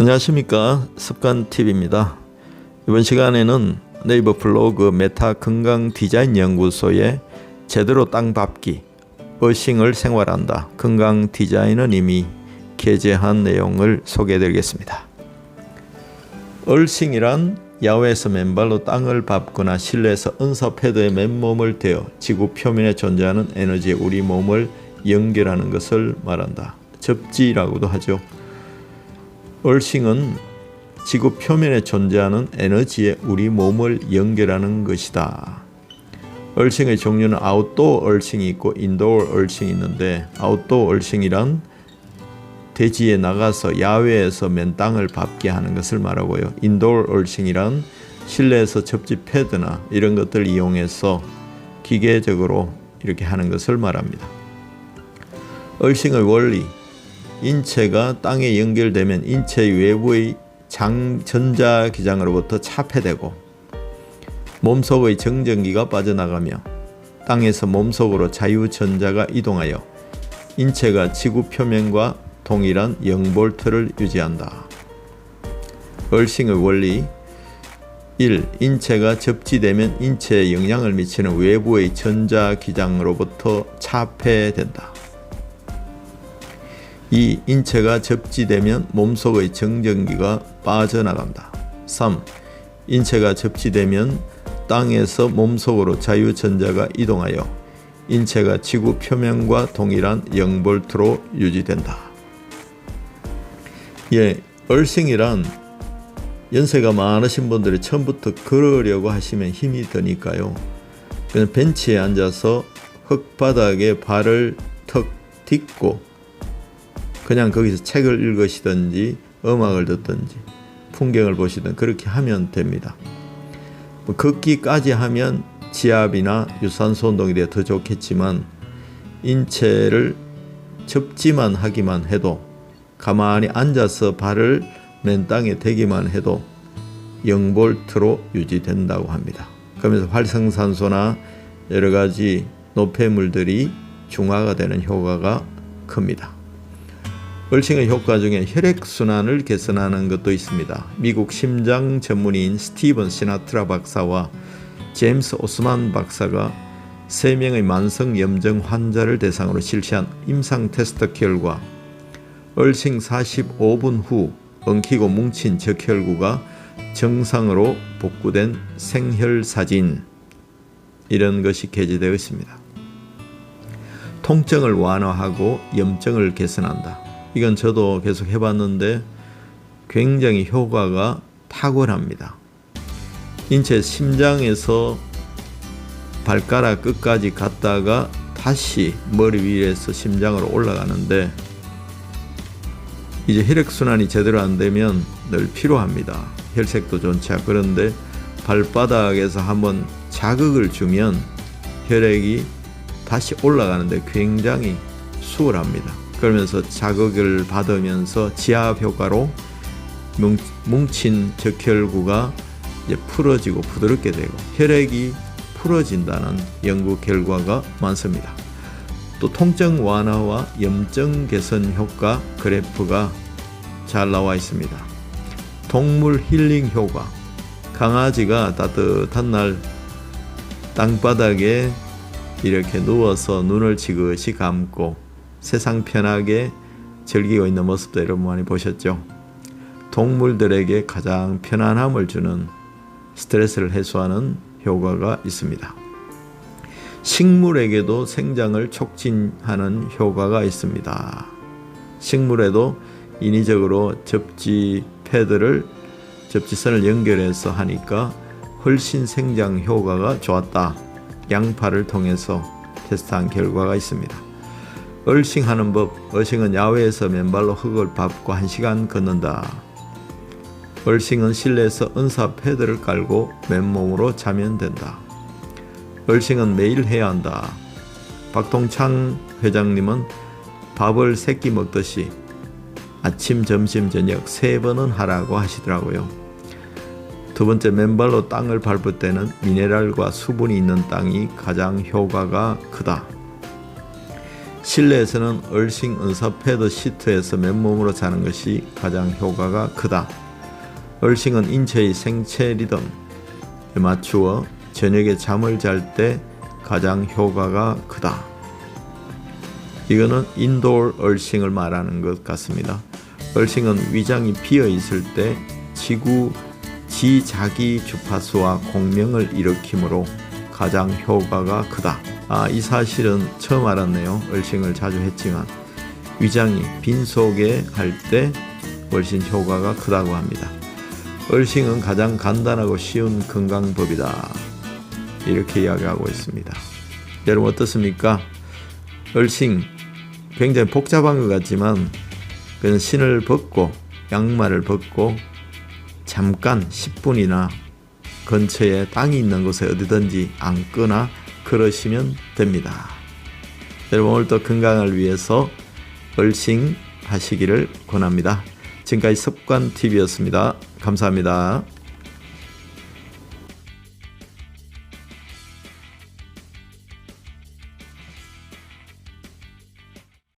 안녕하십니까 습관TV입니다. 이번 시간에는 네이버 블로그 메타 건강 디자인 연구소의 제대로 땅 밟기 어싱을 생활한다 건강 디자인은 이미 게재한 내용을 소개해 드리겠습니다. 얼싱이란 야외에서 맨발로 땅을 밟거나 실내에서 은사 패드에 맨몸을 대어 지구 표면에 존재하는 에너지에 우리 몸을 연결하는 것을 말한다. 접지라고도 하죠. 얼싱은 지구 표면에 존재하는 에너지에 우리 몸을 연결하는 것이다. 얼싱의 종류는 아웃도어 얼싱이 있고 인도어 얼싱이 있는데 아웃도어 얼싱이란 대지에 나가서 야외에서 맨 땅을 밟게 하는 것을 말하고요. 인도어 얼싱이란 실내에서 접지 패드나 이런 것들 이용해서 기계적으로 이렇게 하는 것을 말합니다. 얼싱의 원리 인체가 땅에 연결되면 인체 외부의 장 전자 기장으로부터 차폐되고 몸속의 정전기가 빠져나가며 땅에서 몸속으로 자유 전자가 이동하여 인체가 지구 표면과 동일한 0볼트를 유지한다. 얼싱의 원리 1. 인체가 접지되면 인체에 영향을 미치는 외부의 전자 기장으로부터 차폐된다. 2. 인체가 접지되면 몸속의 정전기가 빠져나간다. 3. 인체가 접지되면 땅에서 몸속으로 자유전자가 이동하여 인체가 지구 표면과 동일한 0볼트로 유지된다. 예, 얼싱이란 연세가 많으신 분들이 처음부터 걸으려고 하시면 힘이 드니까요. 그냥 벤치에 앉아서 흙바닥에 발을 턱 딛고 그냥 거기서 책을 읽으시든지 음악을 듣든지 풍경을 보시든 그렇게 하면 됩니다. 뭐 걷기까지 하면 지압이나 유산소 운동이 더 좋겠지만 인체를 접지만 하기만 해도 가만히 앉아서 발을 맨 땅에 대기만 해도 0볼트로 유지된다고 합니다. 그러면서 활성산소나 여러 가지 노폐물들이 중화가 되는 효과가 큽니다. 얼싱의 효과 중에 혈액순환을 개선하는 것도 있습니다. 미국 심장 전문의인 스티븐 시나트라 박사와 제임스 오스만 박사가 3명의 만성 염증 환자를 대상으로 실시한 임상 테스트 결과 얼싱 45분 후 엉키고 뭉친 적혈구가 정상으로 복구된 생혈 사진 이런 것이 게재되어 있습니다. 통증을 완화하고 염증을 개선한다. 이건 저도 계속 해봤는데 굉장히 효과가 탁월합니다. 인체 심장에서 발가락 끝까지 갔다가 다시 머리 위에서 심장으로 올라가는데 이제 혈액순환이 제대로 안 되면 늘 피로합니다. 혈색도 좋지 않고 그런데 발바닥에서 한번 자극을 주면 혈액이 다시 올라가는데 굉장히 수월합니다. 그러면서 자극을 받으면서 지압 효과로 뭉친 적혈구가 이제 풀어지고 부드럽게 되고 혈액이 풀어진다는 연구 결과가 많습니다. 또 통증 완화와 염증 개선 효과 그래프가 잘 나와 있습니다. 동물 힐링 효과 강아지가 따뜻한 날 땅바닥에 이렇게 누워서 눈을 지그시 감고 세상 편하게 즐기고 있는 모습도 여러분 많이 보셨죠? 동물들에게 가장 편안함을 주는 스트레스를 해소하는 효과가 있습니다. 식물에게도 생장을 촉진하는 효과가 있습니다. 식물에도 인위적으로 접지 패드를 접지선을 연결해서 하니까 훨씬 생장 효과가 좋았다. 양파를 통해서 테스트한 결과가 있습니다. 얼싱하는 법, 얼싱은 야외에서 맨발로 흙을 밟고 1시간 걷는다. 얼싱은 실내에서 은사 패드를 깔고 맨몸으로 자면 된다. 얼싱은 매일 해야 한다. 박동창 회장님은 밥을 세끼 먹듯이 아침, 점심, 저녁 세 번은 하라고 하시더라고요. 두 번째 맨발로 땅을 밟을 때는 미네랄과 수분이 있는 땅이 가장 효과가 크다. 실내에서는 얼싱 은사 패드 시트에서 맨몸으로 자는 것이 가장 효과가 크다. 얼싱은 인체의 생체 리듬에 맞추어 저녁에 잠을 잘 때 가장 효과가 크다. 이거는 인도or 얼싱을 말하는 것 같습니다. 얼싱은 위장이 비어 있을 때 지구 지자기 주파수와 공명을 일으키므로 가장 효과가 크다. 아, 이 사실은 처음 알았네요. 얼싱을 자주 했지만 위장이 빈속에 할때 훨씬 효과가 크다고 합니다. 얼싱은 가장 간단하고 쉬운 건강법이다. 이렇게 이야기하고 있습니다. 여러분 어떻습니까? 얼싱 굉장히 복잡한 것 같지만 그냥 신을 벗고 양말을 벗고 잠깐 10분이나 근처에 땅이 있는 곳에 어디든지 앉거나 걸으시면 됩니다. 여러분 오늘도 건강을 위해서 얼싱 하시기를 권합니다. 지금까지 습관TV였습니다. 감사합니다.